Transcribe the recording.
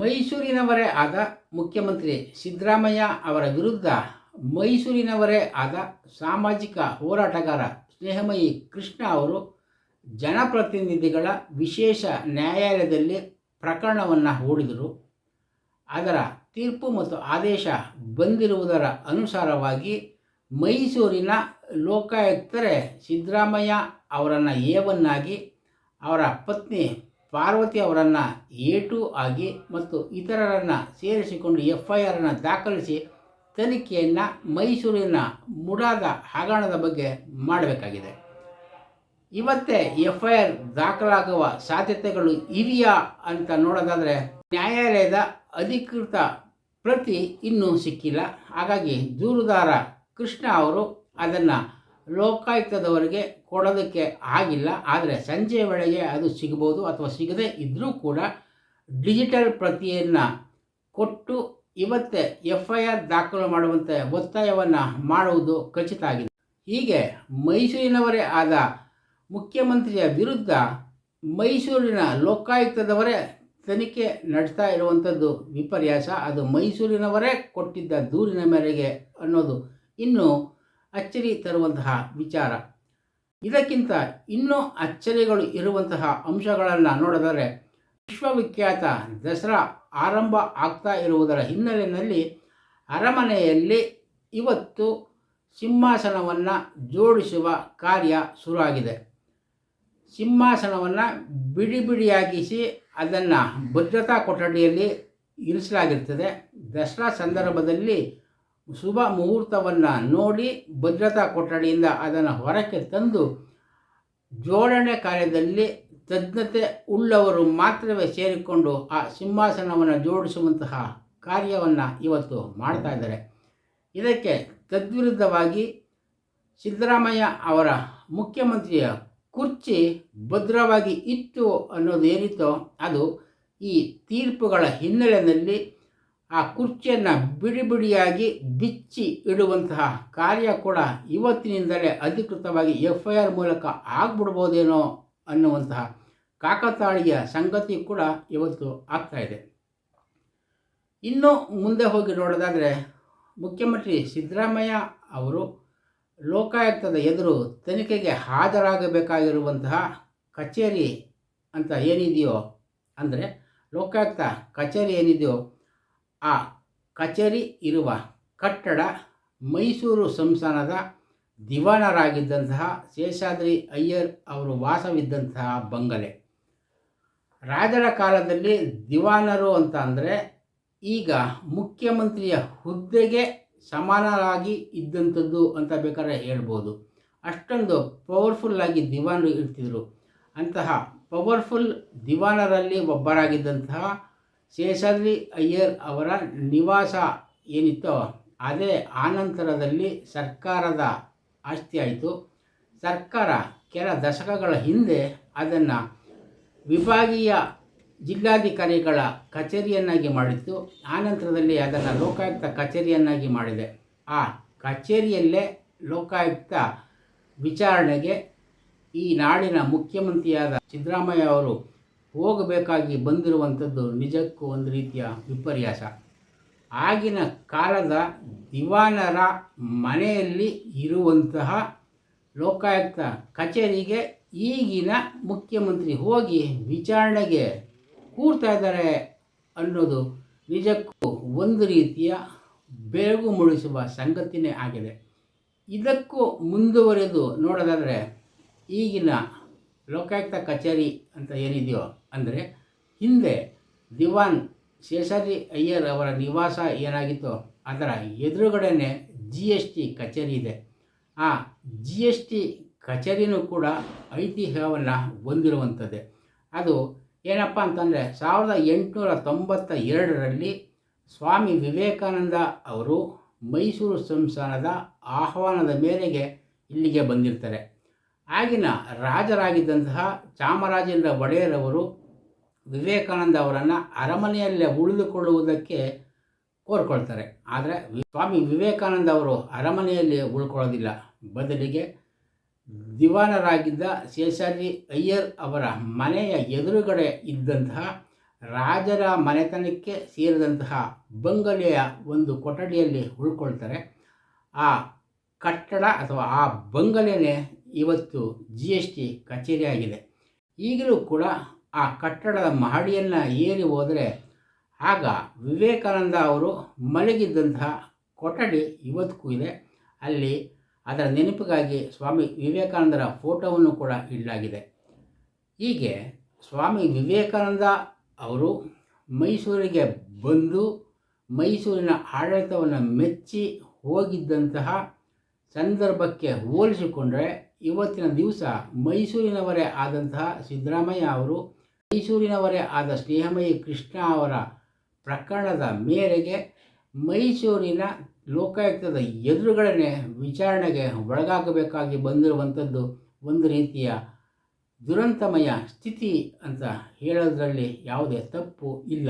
ಮೈಸೂರಿನವರೇ ಆದ ಮುಖ್ಯಮಂತ್ರಿ ಸಿದ್ದರಾಮಯ್ಯ ಅವರ ವಿರುದ್ಧ ಮೈಸೂರಿನವರೇ ಆದ ಸಾಮಾಜಿಕ ಹೋರಾಟಗಾರ ಸ್ನೇಹಮಯಿ ಕೃಷ್ಣ ಅವರು ಜನಪ್ರತಿನಿಧಿಗಳ ವಿಶೇಷ ನ್ಯಾಯಾಲಯದಲ್ಲಿ ಪ್ರಕರಣವನ್ನು ಹೂಡಿದರು. ಅದರ ತೀರ್ಪು ಮತ್ತು ಆದೇಶ ಬಂದಿರುವುದರ ಅನುಸಾರವಾಗಿ ಮೈಸೂರಿನ ಲೋಕಾಯುಕ್ತರೇ ಸಿದ್ದರಾಮಯ್ಯ ಅವರನ್ನು ಏವನ್ನಾಗಿ ಅವರ ಪತ್ನಿ ಪಾರ್ವತಿ ಅವರನ್ನು ಎ ಟು ಆಗಿ ಮತ್ತು ಇತರರನ್ನು ಸೇರಿಸಿಕೊಂಡು ಎಫ್ ಐ ಆರನ್ನು ದಾಖಲಿಸಿ ತನಿಖೆಯನ್ನು ಮೈಸೂರಿನ ಮುಡಾದ ಹಗರಣದ ಬಗ್ಗೆ ಮಾಡಬೇಕಾಗಿದೆ. ಇವತ್ತೇ ಎಫ್ ಐ ಆರ್ ದಾಖಲಾಗುವ ಸಾಧ್ಯತೆಗಳು ಇದೆಯಾ ಅಂತ ನೋಡೋದಾದರೆ ನ್ಯಾಯಾಲಯದ ಅಧಿಕೃತ ಪ್ರತಿ ಇನ್ನೂ ಸಿಕ್ಕಿಲ್ಲ. ಹಾಗಾಗಿ ದೂರುದಾರ ಕೃಷ್ಣ ಅವರು ಅದನ್ನು ಲೋಕಾಯುಕ್ತದವರಿಗೆ ಕೊಡೋದಕ್ಕೆ ಆಗಿಲ್ಲ, ಆದರೆ ಸಂಜೆ ವೇಳೆಗೆ ಅದು ಸಿಗ್ಬೋದು ಅಥವಾ ಸಿಗದೇ ಇದ್ದರೂ ಕೂಡ ಡಿಜಿಟಲ್ ಪ್ರತಿಯನ್ನು ಕೊಟ್ಟು ಇವತ್ತೇ ಎಫ್ ಐ ಆರ್ ದಾಖಲು ಮಾಡುವಂತೆ ಒತ್ತಾಯವನ್ನು ಮಾಡುವುದು ಖಚಿತ ಆಗಿದೆ. ಹೀಗೆ ಮೈಸೂರಿನವರೇ ಆದ ಮುಖ್ಯಮಂತ್ರಿಯ ವಿರುದ್ಧ ಮೈಸೂರಿನ ಲೋಕಾಯುಕ್ತದವರೇ ತನಿಖೆ ನಡೆಸ್ತಾ ಇರುವಂಥದ್ದು ವಿಪರ್ಯಾಸ. ಅದು ಮೈಸೂರಿನವರೇ ಕೊಟ್ಟಿದ್ದ ದೂರಿನ ಮೇರೆಗೆ ಅನ್ನೋದು. ಇನ್ನೂ ಅಚ್ಚರಿ ತರುವಂತಹ ವಿಚಾರ. ಇದಕ್ಕಿಂತ ಇನ್ನೂ ಅಚ್ಚರಿಗಳು ಇರುವಂತಹ ಅಂಶಗಳನ್ನು ನೋಡಿದರೆ ವಿಶ್ವವಿಖ್ಯಾತ ದಸರಾ ಆರಂಭ ಆಗ್ತಾ ಇರುವುದರ ಹಿನ್ನೆಲೆಯಲ್ಲಿ ಅರಮನೆಯಲ್ಲಿ ಇವತ್ತು ಸಿಂಹಾಸನವನ್ನು ಜೋಡಿಸುವ ಕಾರ್ಯ ಶುರುವಾಗಿದೆ. ಸಿಂಹಾಸನವನ್ನು ಬಿಡಿ ಬಿಡಿಯಾಗಿಸಿ ಅದನ್ನು ಭದ್ರತಾ ಕೊಠಡಿಯಲ್ಲಿ ಇರಿಸಲಾಗಿರ್ತದೆ. ದಸರಾ ಸಂದರ್ಭದಲ್ಲಿ ಶುಭ ಮುಹೂರ್ತವನ್ನು ನೋಡಿ ಭದ್ರತಾ ಕೊಠಡಿಯಿಂದ ಅದನ್ನು ಹೊರಕ್ಕೆ ತಂದು ಜೋಡಣೆ ಕಾರ್ಯದಲ್ಲಿ ತಜ್ಞತೆ ಉಳ್ಳವರು ಮಾತ್ರವೇ ಸೇರಿಕೊಂಡು ಆ ಸಿಂಹಾಸನವನ್ನು ಜೋಡಿಸುವಂತಹ ಕಾರ್ಯವನ್ನು ಇವತ್ತು ಮಾಡ್ತಾ ಇದ್ದಾರೆ. ಇದಕ್ಕೆ ತದ್ವಿರುದ್ಧವಾಗಿ ಸಿದ್ದರಾಮಯ್ಯ ಅವರ ಮುಖ್ಯಮಂತ್ರಿಯ ಕುರ್ಚಿ ಭದ್ರವಾಗಿ ಇತ್ತು ಅನ್ನೋದು ಏನಿತ್ತೋ ಅದು ಈ ತೀರ್ಪುಗಳ ಹಿನ್ನೆಲೆಯಲ್ಲಿ ಆ ಕುರ್ಚಿಯನ್ನು ಬಿಡಿ ಬಿಡಿಯಾಗಿ ಬಿಚ್ಚಿ ಇಡುವಂತಹ ಕಾರ್ಯ ಕೂಡ ಇವತ್ತಿನಿಂದಲೇ ಅಧಿಕೃತವಾಗಿ ಎಫ್ ಐ ಆರ್ ಮೂಲಕ ಆಗ್ಬಿಡ್ಬೋದೇನೋ ಅನ್ನುವಂತಹ ಕಾಕತಾಳೀಯ ಸಂಗತಿ ಕೂಡ ಇವತ್ತು ಆಗ್ತಾ ಇದೆ. ಇನ್ನು ಮುಂದೆ ಹೋಗಿ ನೋಡೋದಾದರೆ ಮುಖ್ಯಮಂತ್ರಿ ಸಿದ್ದರಾಮಯ್ಯ ಅವರು ಲೋಕಾಯುಕ್ತದ ಎದುರು ತನಿಖೆಗೆ ಹಾಜರಾಗಬೇಕಾಗಿರುವಂತಹ ಕಚೇರಿ ಅಂತ ಏನಿದೆಯೋ ಅಂದರೆ ಲೋಕಾಯುಕ್ತ ಕಚೇರಿ ಏನಿದೆಯೋ ಆ ಕಚೇರಿ ಇರುವ ಕಟ್ಟಡ ಮೈಸೂರು ಸಂಸ್ಥಾನದ ದಿವಾನರಾಗಿದ್ದಂತಹ ಶೇಷಾದ್ರಿ ಅಯ್ಯರ್ ಅವರು ವಾಸವಿದ್ದಂತಹ ಬಂಗಲೆ. ರಾಜರ ಕಾಲದಲ್ಲಿ ದಿವಾನರು ಅಂತ ಅಂದರೆ ಈಗ ಮುಖ್ಯಮಂತ್ರಿಯ ಹುದ್ದೆಗೆ ಸಮಾನರಾಗಿ ಇದ್ದಂಥದ್ದು ಅಂತ ಬೇಕಾದ್ರೆ ಹೇಳ್ಬೋದು. ಅಷ್ಟೊಂದು ಪವರ್ಫುಲ್ಲಾಗಿ ದಿವಾನರು ಇರ್ತಿದ್ರು. ಅಂತಹ ಪವರ್ಫುಲ್ ದಿವಾನರಲ್ಲಿ ಒಬ್ಬರಾಗಿದ್ದಂತಹ ಶೇಷಾದ್ರಿ ಅಯ್ಯರ್ ಅವರ ನಿವಾಸ ಏನಿತ್ತೋ ಅದೇ ಆನಂತರದಲ್ಲಿ ಸರ್ಕಾರದ ಆಸ್ತಿ ಆಯಿತು. ಸರ್ಕಾರ ಕೆಲ ದಶಕಗಳ ಹಿಂದೆ ಅದನ್ನು ವಿಭಾಗೀಯ ಜಿಲ್ಲಾಧಿಕಾರಿಗಳ ಕಚೇರಿಯನ್ನಾಗಿ ಮಾಡಿತ್ತು. ಆನಂತರದಲ್ಲಿ ಅದನ್ನು ಲೋಕಾಯುಕ್ತ ಕಚೇರಿಯನ್ನಾಗಿ ಮಾಡಿದೆ. ಆ ಕಚೇರಿಯಲ್ಲೇ ಲೋಕಾಯುಕ್ತ ವಿಚಾರಣೆಗೆ ಈ ನಾಡಿನ ಮುಖ್ಯಮಂತ್ರಿಯಾದ ಸಿದ್ದರಾಮಯ್ಯ ಅವರು ಹೋಗಬೇಕಾಗಿ ಬಂದಿರುವಂಥದ್ದು ನಿಜಕ್ಕೂ ಒಂದು ರೀತಿಯ ವಿಪರ್ಯಾಸ. ಆಗಿನ ಕಾಲದ ದಿವಾನರ ಮನೆಯಲ್ಲಿ ಇರುವಂತಹ ಲೋಕಾಯುಕ್ತ ಕಚೇರಿಗೆ ಈಗಿನ ಮುಖ್ಯಮಂತ್ರಿ ಹೋಗಿ ವಿಚಾರಣೆಗೆ ಕೂರ್ತಾ ಇದ್ದಾರೆ ಅನ್ನೋದು ನಿಜಕ್ಕೂ ಒಂದು ರೀತಿಯ ಬೆರಗು ಮೂಡಿಸುವ ಸಂಗತಿನೇ ಆಗಿದೆ. ಇದಕ್ಕೂ ಮುಂದುವರೆದು ನೋಡೋದಾದರೆ ಈಗಿನ ಲೋಕಾಯುಕ್ತ ಕಚೇರಿ ಅಂತ ಏನಿದೆಯೋ ಅಂದರೆ ಹಿಂದೆ ದಿವಾನ್ ಶೇಷಾದ್ರಿ ಅಯ್ಯರ್ ಅವರ ನಿವಾಸ ಏನಾಗಿತ್ತೋ ಅದರ ಎದುರುಗಡೆನೆ ಜಿ ಎಸ್ ಟಿ ಕಚೇರಿ ಇದೆ. ಆ ಜಿ ಎಸ್ ಟಿ ಕಚೇರಿನೂ ಕೂಡ ಐತಿಹ್ಯವನ್ನು ಹೊಂದಿರುವಂಥದ್ದೇ. ಅದು ಏನಪ್ಪ ಅಂತಂದರೆ ಸಾವಿರದ ಎಂಟುನೂರ ತೊಂಬತ್ತ ಎರಡರಲ್ಲಿ ಸ್ವಾಮಿ ವಿವೇಕಾನಂದ ಅವರು ಮೈಸೂರು ಸಂಸ್ಥಾನದ ಆಹ್ವಾನದ ಮೇರೆಗೆ ಇಲ್ಲಿಗೆ ಬಂದಿರ್ತಾರೆ. ಆಗಿನ ರಾಜರಾಗಿದ್ದಂತಹ ಚಾಮರಾಜೇಂದ್ರ ಒಡೆಯರವರು ವಿವೇಕಾನಂದ ಅವರನ್ನು ಅರಮನೆಯಲ್ಲೇ ಉಳಿದುಕೊಳ್ಳುವುದಕ್ಕೆ ಕೋರ್ಕೊಳ್ತಾರೆ. ಆದರೆ ಸ್ವಾಮಿ ವಿವೇಕಾನಂದ ಅವರು ಅರಮನೆಯಲ್ಲಿ ಉಳ್ಕೊಳ್ಳೋದಿಲ್ಲ. ಬದಲಿಗೆ ದಿವಾನರಾಗಿದ್ದ ಶೇಷಾದ್ರಿ ಅಯ್ಯರ್ ಅವರ ಮನೆಯ ಎದುರುಗಡೆ ಇದ್ದಂತಹ ರಾಜರ ಮನೆತನಕ್ಕೆ ಸೇರಿದಂತಹ ಬಂಗಲೆಯ ಒಂದು ಕೊಠಡಿಯಲ್ಲಿ ಉಳ್ಕೊಳ್ತಾರೆ. ಆ ಕಟ್ಟಡ ಅಥವಾ ಆ ಬಂಗಲೆನೇ ಇವತ್ತು ಜಿ ಎಸ್ ಟಿ ಕಚೇರಿಯಾಗಿದೆ. ಈಗಲೂ ಕೂಡ ಆ ಕಟ್ಟಡದ ಮಹಡಿಯನ್ನು ಏರಿ ಹೋದರೆ ಆಗ ವಿವೇಕಾನಂದ ಅವರು ಮಲಗಿದ್ದಂತಹ ಕೊಠಡಿ ಇವತ್ತಿಗೂ ಇದೆ. ಅಲ್ಲಿ ಅದರ ನೆನಪಿಗಾಗಿ ಸ್ವಾಮಿ ವಿವೇಕಾನಂದರ ಫೋಟೋವನ್ನು ಕೂಡ ಇಡಲಾಗಿದೆ. ಹೀಗೆ ಸ್ವಾಮಿ ವಿವೇಕಾನಂದ ಅವರು ಮೈಸೂರಿಗೆ ಬಂದು ಮೈಸೂರಿನ ಆಡಳಿತವನ್ನು ಮೆಚ್ಚಿ ಹೋಗಿದ್ದಂತಹ ಸಂದರ್ಭಕ್ಕೆ ಹೋಲಿಸಿಕೊಂಡರೆ ಇವತ್ತಿನ ದಿವಸ ಮೈಸೂರಿನವರೇ ಆದಂತಹ ಸಿದ್ದರಾಮಯ್ಯ ಅವರು ಮೈಸೂರಿನವರೇ ಆದ ಸ್ನೇಹಮಯಿ ಕೃಷ್ಣ ಅವರ ಪ್ರಕರಣದ ಮೇರೆಗೆ ಮೈಸೂರಿನ ಲೋಕಾಯುಕ್ತದ ಎದುರುಗಡೆ ವಿಚಾರಣೆಗೆ ಒಳಗಾಗಬೇಕಾಗಿ ಬಂದಿರುವಂಥದ್ದು ಒಂದು ರೀತಿಯ ದುರಂತಮಯ ಸ್ಥಿತಿ ಅಂತ ಹೇಳೋದರಲ್ಲಿ ಯಾವುದೇ ತಪ್ಪು ಇಲ್ಲ.